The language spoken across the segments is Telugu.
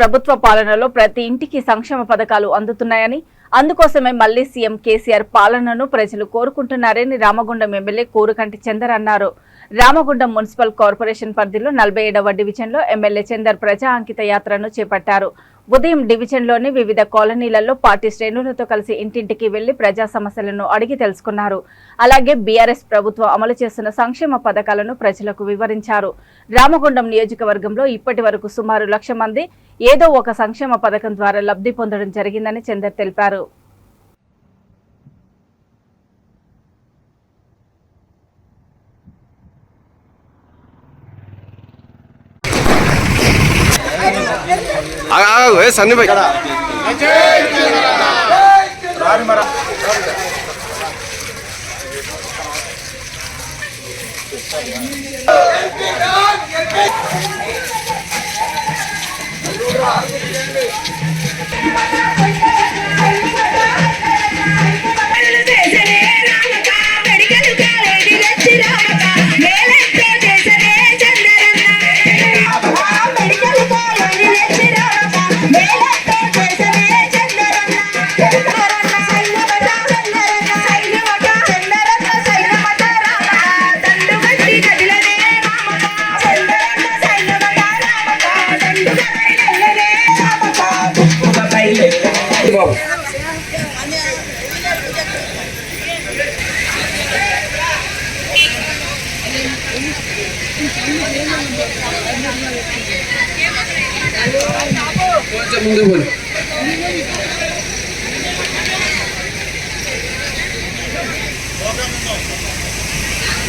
ప్రభుత్వ పాలనలో ప్రతి ఇంటికి సంక్షేమ పథకాలు అందుతున్నాయని అందుకోసమే మళ్ళీ సీఎం కేసీఆర్ పాలనను ప్రజలు కోరుకుంటున్నారని రామగుండం ఎమ్మెల్యే కోరుకంటి చందర్ అన్నారు. రామగుండం మున్సిపల్ కార్పొరేషన్ పరిధిలో నలభై ఏడవ డివిజన్లో ఎమ్మెల్యే చందర్ ప్రజా అంకిత యాత్రను చేపట్టారు. ఉదయం డివిజన్లోని వివిధ కాలనీలలో పార్టీ శ్రేణులతో కలిసి ఇంటింటికి వెళ్ళి ప్రజా సమస్యలను అడిగి తెలుసుకున్నారు. అలాగే బీఆర్ఎస్ ప్రభుత్వం అమలు చేస్తున్న సంక్షేమ పథకాలను ప్రజలకు వివరించారు. రామగుండం నియోజకవర్గంలో ఇప్పటి వరకు సుమారు లక్ష మంది ఏదో ఒక సంక్షేమ పథకం ద్వారా లబ్ధి పొందడం జరిగిందని చందర్ తెలిపారు. ఏ సన్ని భాయ్ దేశనే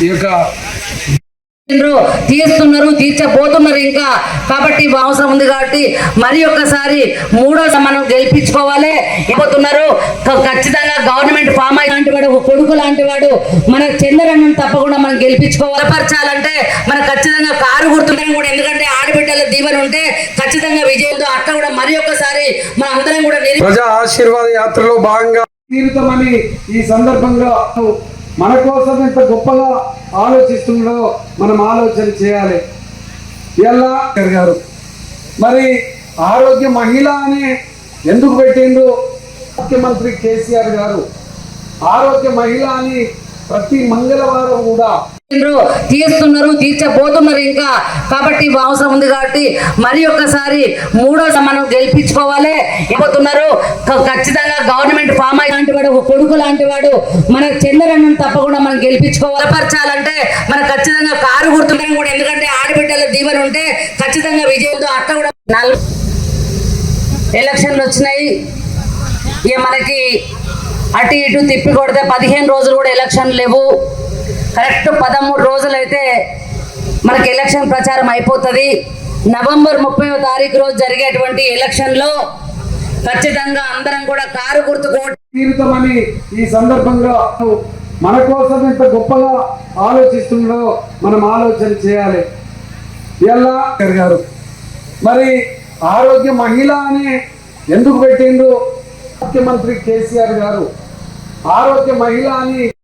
ఈ యొక్క తీస్తున్నారు, తీర్చబోతున్నారు ఇంకా. కాబట్టి అవసరం ఉంది కాబట్టి మరి ఒక్కసారి మూడో మనం గెలిపించుకోవాలి. ఇవ్వబోతున్నారు ఖచ్చితంగా గవర్నమెంట్ అయ్యి లాంటి వాడు ఒక కొడుకు లాంటి వాడు మన చంద్రన్నను తప్పకుండా మనం గెలిపించుకోవాలి. పరచాలంటే మన ఖచ్చితంగా కారు గుర్తుండడం కూడా ఎందుకంటే ఆడబిడ్డల దీవెన ఉంటే ఖచ్చితంగా విజయంతో అట్లా కూడా మరి ఒక్కసారి మన అందరం కూడా ప్రజా ఆశీర్వాద యాత్రలో భాగంగా తీరుతామని ఈ సందర్భంగా మన కోసం ఎంత గొప్పగా ఆలోచిస్తుండో మనం ఆలోచన చేయాలి. ఎలా? గారు మరి ఆరోగ్య మహిళ అని ఎందుకు పెట్టిండ్రు? ముఖ్యమంత్రి కేసీఆర్ గారు ఆరోగ్య మహిళ అని ప్రతి మంగళవారం కూడా తీస్తున్నారు తీర్చబోతున్నారు ఇంకా. కాబట్టి అవసరం ఉంది కాబట్టి మరి ఒక్కసారి మూడో మనం గెలిపించుకోవాలి. ఇవ్వబోతున్నారు ఖచ్చితంగా గవర్నమెంట్ ఫామ్ లాంటి వాడు ఒక కొడుకు లాంటి వాడు మన చంద్రన్న తప్పకుండా మనం గెలిపించుకోవాలి. పరచాలంటే మన ఖచ్చితంగా కారు గుర్తుండడం కూడా ఎందుకంటే ఆడబిడ్డల దీవెన ఉంటే ఖచ్చితంగా విజయంతో అక్క కూడా ఎలక్షన్లు వచ్చినాయి. ఇక మనకి అటు ఇటు తిప్పి కొడితే పదిహేను రోజులు కూడా ఎలక్షన్ లేవు. కరెక్ట్ పదమూడు రోజులు అయితే మనకి ఎలక్షన్ ప్రచారం అయిపోతుంది. నవంబర్ ముప్పై తారీఖు రోజు జరిగేటువంటి ఎలక్షన్లో ఖచ్చితంగా అందరం కూడా కారు గుర్తు తీరుతామని ఈ సందర్భంలో మన కోసం ఇంత గొప్పగా ఆలోచిస్తుండో మనం ఆలోచన చేయాలి. ఎలా గారు మరి ఆరోగ్య మహిళ అని ఎందుకు పెట్టిండ్రు? ముఖ్యమంత్రి కేసీఆర్ గారు ఆరోగ్య మహిళ అని